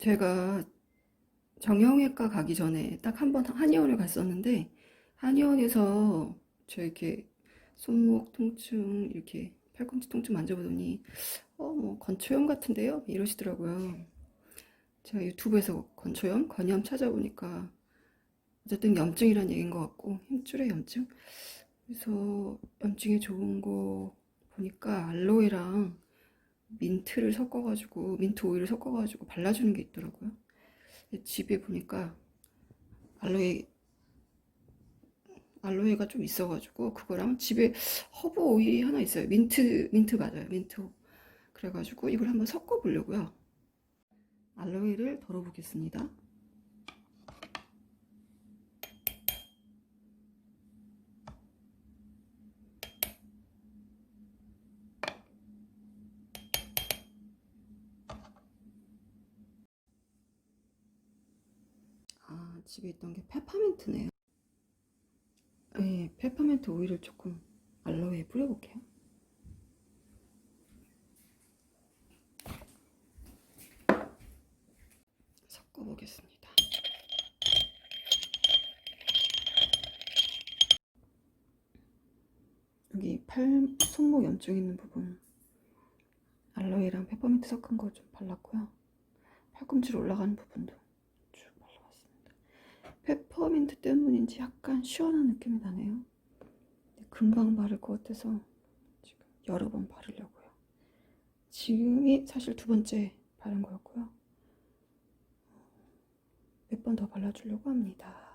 제가 정형외과 가기 전에 딱 한 번 한의원을 갔었는데 한의원에서 저 이렇게 손목 통증 이렇게 팔꿈치 통증 만져보더니 어 뭐 건초염 같은데요? 이러시더라고요. 제가 유튜브에서 건초염, 건염 찾아보니까 어쨌든 염증이란 얘기인 것 같고 힘줄의 염증. 그래서 염증에 좋은 거 보니까 알로에랑 민트를 섞어가지고 민트 오일을 섞어가지고 발라주는 게 있더라고요. 집에 보니까 알로에 알로에가 좀 있어가지고 그거랑 집에 허브 오일이 하나 있어요. 민트 민트 맞아요. 민트. 그래가지고 이걸 한번 섞어 보려고요. 알로에를 덜어보겠습니다. 아, 집에 있던 게 페퍼민트네요. 네, 페퍼민트 오일을 조금 알로에에 뿌려볼게요. 섞어보겠습니다. 여기 팔, 손목 염증 있는 부분 알로에랑 페퍼민트 섞은 거좀 발랐고요. 팔꿈치로 올라가는 부분도. 페퍼민트 때문인지 약간 시원한 느낌이 나네요. 금방 바를 것 같아서 지금 여러 번 바르려고요. 지금이 사실 두 번째 바른 거였고요. 몇 번 더 발라주려고 합니다.